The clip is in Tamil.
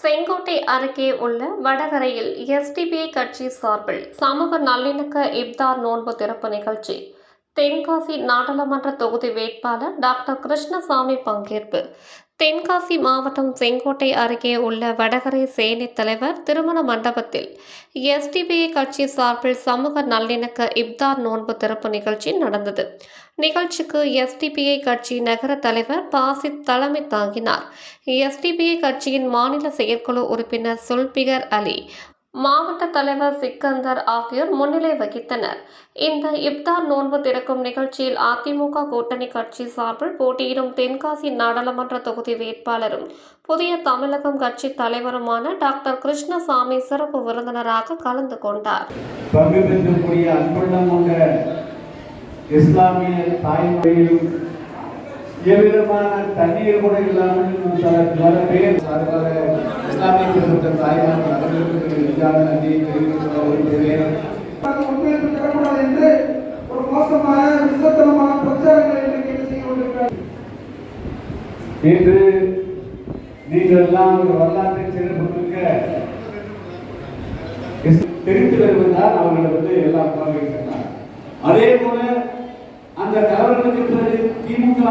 செங்கோட்டை அருகே உள்ள வடகரையில் எஸ்டிபிஐ கட்சி சார்பில் சமூக நல்லிணக்க இப்தார் நோன்பு திறப்பு நிகழ்ச்சி. தென்காசி நாடாளுமன்ற தொகுதி வேட்பாளர் டாக்டர் கிருஷ்ணசாமி பங்கேற்பு. தென்காசி மாவட்டம் செங்கோட்டை அருகே உள்ள வடகரை சேனை தலைவர் திருமண மண்டபத்தில் எஸ்டிபிஐ கட்சி சார்பில் சமூக நல்லிணக்க இப்தார் நோன்பு திறப்பு நிகழ்ச்சி நடந்தது. நிகழ்ச்சிக்கு எஸ்டிபிஐ கட்சி நகர தலைவர் பாசித் தலைமை தாங்கினார். எஸ்டிபிஐ கட்சியின் மாநில செயற்குழு உறுப்பினர் சுல்பிகர் அலி மாவட்ட தலைவர் சிக்கந்தர் ஆகியோர் முன்னிலை வகித்தனர். இந்த இப்தார் நோன்பு திறக்கும் நிகழ்ச்சியில் அதிமுக கூட்டணி கட்சி சார்பில் போட்டியிடும் தென்காசி நாடாளுமன்ற தொகுதி வேட்பாளரும் புதிய தமிழகம் கட்சி தலைவருமான டாக்டர் கிருஷ்ணசாமி சிறப்பு விருந்தினராக கலந்து கொண்டார். இஸ்லாமிய தாய்மொழியில் எவ்விதமான தண்ணீர் கூட இல்லாமல் பல பேர் இஸ்லாமிய தாய்மார்கள் நன்றியை தெரிவித்துக் கொள்ள விரும்புகிறேன் உண்மையில் என்று ஒரு மோசமான விசத்தனமான பிரச்சாரங்களை இன்றைக்கு செய்து கொண்டிருக்கிறார் இன்று நீங்கள் எல்லாம் ஒரு வரலாற்றை சிறப்புமிக்க தெரிந்து வருவதால் அவர்களை வந்து எல்லாம் பங்கேற்கிறார் அதே போல அந்த கலவரங்களுக்கு பிறகு திமுக